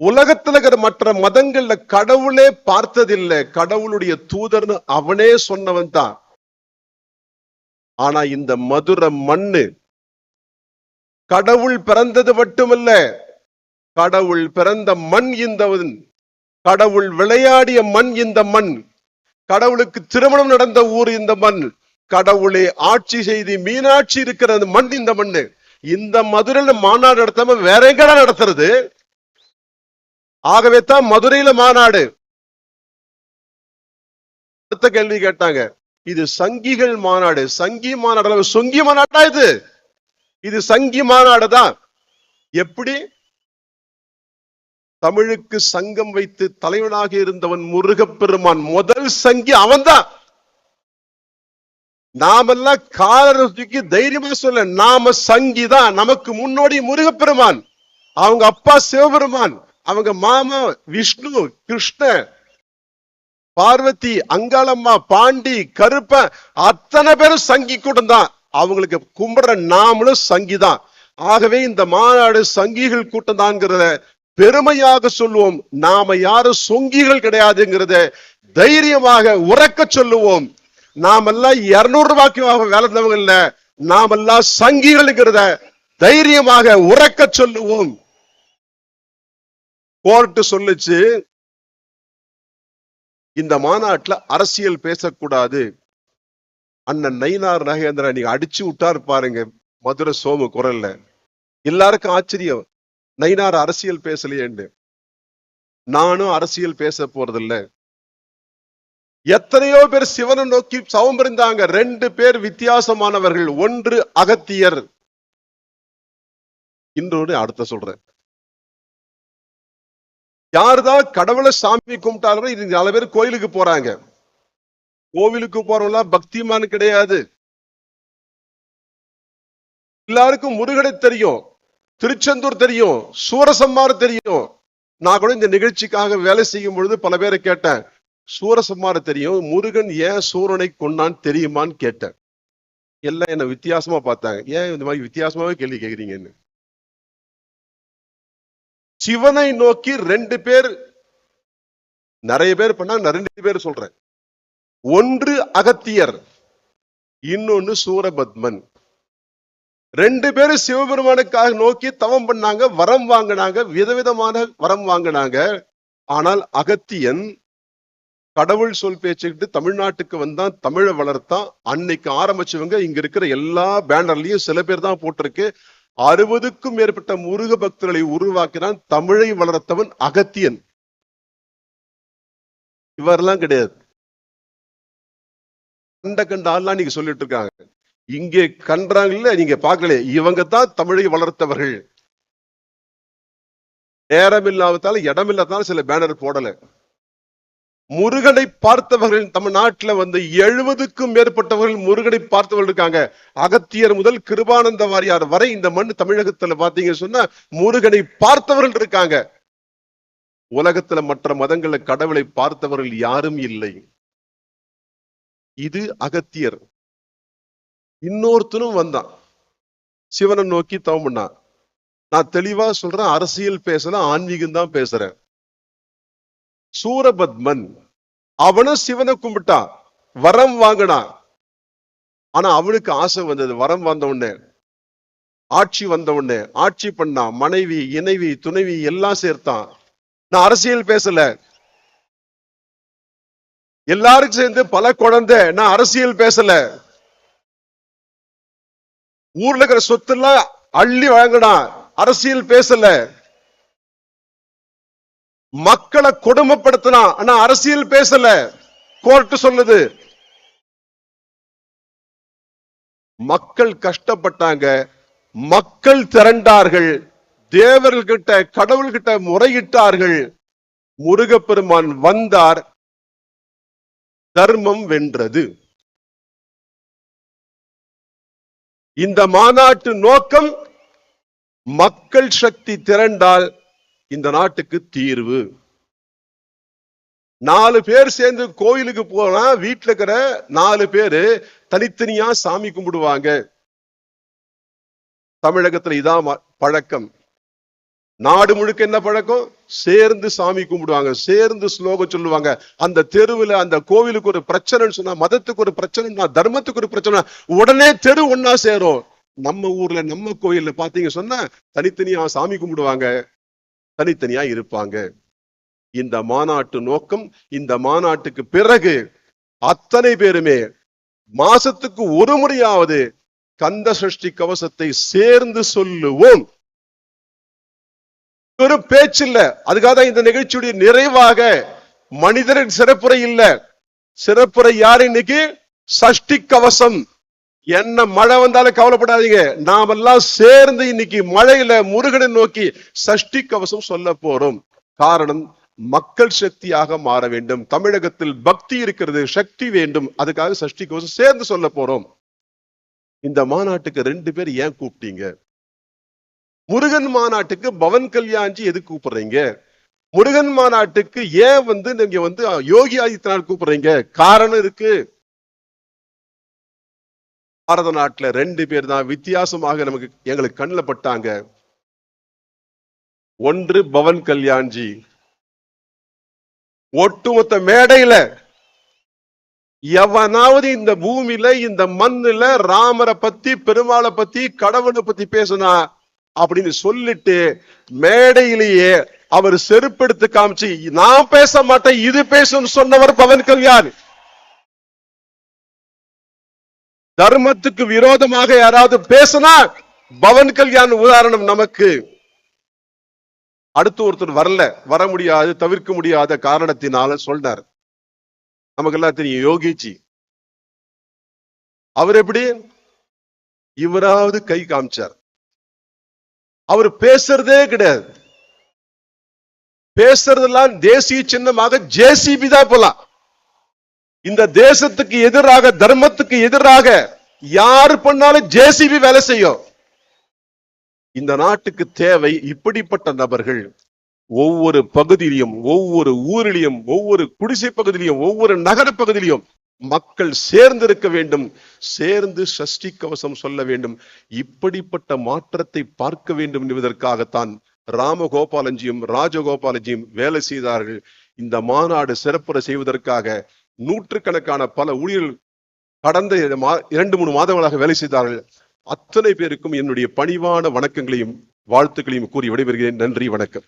உலகத்தில் இருக்கிற மற்ற மதங்கள்ல கடவுளே பார்த்ததில்லை. கடவுளுடைய தூதர்னு அவனே சொன்னவன் தான் ஆனா இந்த மதுர மண்ணு கடவுள் பிறந்தது மட்டுமல்ல கடவுள் பிறந்த மண் இந்த கடவுள் விளையாடிய மண் இந்த மண் கடவுளுக்கு திருமணம் நடந்த ஊர் இந்த மண் கடவுளை ஆட்சி செய்து மீனாட்சி இருக்கிற மண் இந்த மண்ணு. இந்த மதுரையில் மாநாடு நடத்தாம வேற எங்கடா நடத்துறது? ஆகவே தான் மதுரையில மாநாடு. அடுத்த கேள்வி கேட்டாங்க. இது சங்கிகள் மாநாடு. சங்கி மாநாடு சொங்கி மாநாடா இது? இது சங்கி மாநாடு தான் எப்படி? தமிழுக்கு சங்கம் வைத்து தலைவனாக இருந்தவன் முருகப்பெருமான். முதல் சங்கி அவன்தான் நாமெல்லாம் காலரை தூக்கி தைரியமா சொல்ல நாம சங்கி தான் நமக்கு முன்னோடி முருகப்பெருமான். அவங்க அப்பா சிவபெருமான். அவங்க மாமா விஷ்ணு கிருஷ்ண பார்வதி அங்காளம்மா பாண்டி கருப்ப அத்தனை பேரும் சங்கி கூட்டம் தான் அவங்களுக்கு கும்பிடுற நாமளும் சங்கி தான் ஆகவே இந்த மாநாடு சங்கிகள் கூட்டம் தான்ங்கிறத பெருமையாக சொல்லுவோம். நாம யாரும் சொங்கிகள் கிடையாதுங்கிறத தைரியமாக உறக்க சொல்லுவோம். நாமெல்லாம் இருநூறு ரூபாய்க்கு வேலை இல்ல. நாமெல்லாம் சங்கிகள்ங்கிறத தைரியமாக உறக்க சொல்லுவோம். கோர்ட்டு சொல்லுச்சு இந்த மாநாட்டுல அரசியல் பேசக்கூடாது. அண்ணன் நயினார் நகேந்திரன் நீங்க அடிச்சு விட்டாரு பாருங்க மதுரை சோமு குரல்ல. எல்லாருக்கும் ஆச்சரியம் நயினார் அரசியல் பேசலையேன்னு நானும் அரசியல் பேச போறதில்ல. எத்தனையோ பேர் சிவனை நோக்கி சவம் இருந்தாங்க ரெண்டு பேர் வித்தியாசமானவர்கள் ஒன்று அகத்தியர். இன்றோடு அடுத்த சொல்றேன். யாருதான் கடவுளை சாமி கும்பிட்டாலும் இது நாலு பேர் கோயிலுக்கு போறாங்க. கோவிலுக்கு போறவங்க பக்திமான் கிடையாது. எல்லாருக்கும் முருகனை தெரியும் திருச்செந்தூர் தெரியும் சூரசம்மார் தெரியும். நான் கூட இந்த நிகழ்ச்சிக்காக வேலை செய்யும் பொழுது பல பேரை கேட்டேன். சூரசம்மார தெரியும் முருகன் ஏன் சூரனை கொண்டான்னு தெரியுமான்னு கேட்டேன். எல்லாம் என்ன வித்தியாசமா பார்த்தாங்க. ஏன் இந்த மாதிரி வித்தியாசமாவே கேள்வி கேக்குறீங்கன்னு. சிவனை நோக்கி ரெண்டு பேர் நிறைய பேர் பண்ணாங்க நான் ரெண்டு பேர் சொல்றேன். ஒன்று அகத்தியர் இன்னொன்னு சூரபத்மன். ரெண்டு பேரும் சிவபெருமானுக்காக நோக்கி தவம் பண்ணாங்க வரம் வாங்கினாங்க விதவிதமான வரம் வாங்கினாங்க. ஆனால் அகத்தியன் கடவுள் சொல் பேச்சுக்கிட்டு தமிழ்நாட்டுக்கு வந்தான் தமிழை வளர்த்தான் அன்னைக்கு ஆரம்பிச்சவங்க இங்க இருக்கிற எல்லா பேனர்லயும் சில பேர் தான் போட்டிருக்கு. அறுபதுக்கும் மேற்பட்ட முருக பக்தர்களை உருவாக்கினான் தமிழை வளர்த்தவன் அகத்தியன். இவரெல்லாம் கிடையாது. கண்ட கண்ட ஆள்லாம் நீங்க சொல்லிட்டு இருக்காங்க. இங்கே கன்றாங்கல்ல நீங்க பார்க்கல இவங்க தான் தமிழை வளர்த்தவர்கள். நேரம் இல்லாததால இடம் இல்லாததால சில பேனர் போடலை. முருகனை பார்த்தவர்கள் தமிழ்நாட்டுல வந்து எழுபதுக்கும் மேற்பட்டவர்கள் முருகனை பார்த்தவர்கள் இருக்காங்க. அகத்தியர் முதல் கிருபானந்த வாரியார் வரை இந்த மண் தமிழகத்துல பாத்தீங்கன்னு சொன்னா முருகனை பார்த்தவர்கள் இருக்காங்க. உலகத்துல மற்ற மதங்கள்ல கடவுளை பார்த்தவர்கள் யாரும் இல்லை. இது அகத்தியர். இன்னொருத்தனும் வந்தான். சிவனை நோக்கி தவம் பண்ணான். நான் தெளிவா சொல்றேன் அரசியல் பேசல ஆன்மீகம் தான் பேசுறேன். சூரபத்மன். அவனும் சிவனை கும்பிட்டான். வரம் வாங்கினான். ஆனா அவனுக்கு ஆசை வந்தது. வரம் வந்த உடனே ஆட்சி வந்த உடனே ஆட்சி பண்ணான். மனைவி இணைவி துணைவி எல்லாம் சேர்த்தான். நான் அரசியல் பேசல. எல்லாருக்கும் சேர்ந்து பல குழந்தை. நான் அரசியல் பேசல. ஊர்ல இருக்கிற சொத்து எல்லாம் அள்ளி வழங்கினான் அரசியல் பேசல. மக்களை கொடுமைப்படுத்தினா ஆனா அரசியல் பேசல. கோர்ட் சொல்லுது. மக்கள் கஷ்டப்பட்டாங்க. மக்கள் திரண்டார்கள். தேவர்கிட்ட கடவுள்கிட்ட முறையிட்டார்கள். முருகப்பெருமான் வந்தார். தர்மம் வென்றது. இந்த மாநாட்டு நோக்கம் மக்கள் சக்தி திரண்டால் இந்த நாட்டுக்கு தீர்வு. நாலு பேர் சேர்ந்து கோயிலுக்கு போனா வீட்டுல இருக்கிற நாலு பேரு தனித்தனியா சாமி கும்பிடுவாங்க. தமிழகத்துல இதான் ம- பழக்கம். நாடு முழுக்க என்ன பழக்கம்? சேர்ந்து சாமி கும்பிடுவாங்க. சேர்ந்து ஸ்லோகம் சொல்லுவாங்க. அந்த தெருவுல அந்த கோவிலுக்கு ஒரு பிரச்சனைன்னு சொன்னா மதத்துக்கு ஒரு பிரச்சனைனா தர்மத்துக்கு ஒரு பிரச்சனை உடனே தெரு ஒன்னா சேரும். நம்ம ஊர்ல நம்ம கோயில்ல பாத்தீங்க சொன்னா தனித்தனியா சாமி கும்பிடுவாங்க. தனித்தனியா இருப்பாங்க. இந்த மாநாட்டு நோக்கம் இந்த மாநாட்டுக்கு பிறகு அத்தனை பேருமே மாசத்துக்கு ஒரு முறையாவது கந்த சஷ்டி கவசத்தை சேர்ந்து சொல்லுவோம். ஒரு பேச்சு இல்ல அதுக்காக தான் இந்த நிகழ்ச்சியுடைய நிறைவாக மனிதரின் சிறப்புரை இல்ல. சிறப்புரை யாரு இன்னைக்கு? சஷ்டி கவசம். என்ன மழை வந்தாலும் கவலைப்படாதீங்க. நாமெல்லாம் சேர்ந்து இன்னைக்கு மழையில முருகனை நோக்கி சஷ்டி கவசம் சொல்ல போறோம். காரணம் மக்கள் சக்தியாக மாற வேண்டும். தமிழகத்தில் பக்தி இருக்கிறது சக்தி வேண்டும். அதுக்காக சஷ்டி கவசம் சேர்ந்து சொல்ல போறோம். இந்த மாநாட்டுக்கு ரெண்டு பேர் ஏன் கூப்பிட்டீங்க? முருகன் மாநாட்டுக்கு பவன் கல்யாண்ஜி எதுக்கு கூப்பிடுறீங்க? முருகன் மாநாட்டுக்கு ஏன் வந்து நீங்க வந்து யோகி ஆதித்யநாத் கூப்பிடுறீங்க? காரணம் இருக்கு. பாரத நாட்டில் ரெண்டு பேர் தான் வித்தியாசமாக நமக்கு எங்களுக்கு கண்ணில் பட்டாங்க. ஒன்று பவன் கல்யாண்ஜி. ஒட்டுமொத்த மேடையில எவனாவது இந்த பூமியில இந்த மண்ணுல ராமரை பத்தி பெருமாளை பத்தி கடவுளை பத்தி பேசுனா அப்படின்னு சொல்லிட்டு மேடையிலேயே அவர் செருப்பெடுத்து காமிச்சு நான் பேச மாட்டேன் இது பேசும் சொன்னவர் பவன் கல்யாண். தர்மத்துக்கு விரோதமாக யாராவது பேசினா பவன் கல்யாண் உதாரணம் நமக்கு. அடுத்து ஒருத்தர் வரல வர முடியாது தவிர்க்க முடியாத காரணத்தினால சொன்னார் நமக்கெல்லாம் தெரியும் யோகிஜி. அவர் எப்படி? இவராவது கை காமிச்சார். அவர் பேசுறதே கிடையாது. பேசுறதெல்லாம் தேசிய சின்னமாக ஜேசிபி தான் போலாம். இந்த தேசத்துக்கு எதிராக தர்மத்துக்கு எதிராக யாரு பண்ணாலும் ஜேசிபி வேலை செய்யும். இந்த நாட்டுக்கு தேவை இப்படிப்பட்ட நபர்கள். ஒவ்வொரு பகுதியிலையும் ஒவ்வொரு ஊரிலையும் ஒவ்வொரு குடிசை பகுதியிலும் ஒவ்வொரு நகர பகுதியிலும் மக்கள் சேர்ந்து இருக்க வேண்டும். சேர்ந்து சஷ்டி கவசம் சொல்ல வேண்டும். இப்படிப்பட்ட மாற்றத்தை பார்க்க வேண்டும் என்பதற்காகத்தான் ராமகோபாலஞ்சியும் ராஜகோபாலஞ்சியும் வேலை செய்தார்கள். இந்த மாநாடு சிறப்புற செய்வதற்காக நூற்றுக்கணக்கான பல ஊழியர்கள் கடந்த இரண்டு மூணு மாதங்களாக வேலை செய்தார்கள். அத்தனை பேருக்கும் என்னுடைய பணிவான வணக்கங்களையும் வாழ்த்துக்களையும் கூறி விடைபெறுகிறேன். நன்றி வணக்கம்.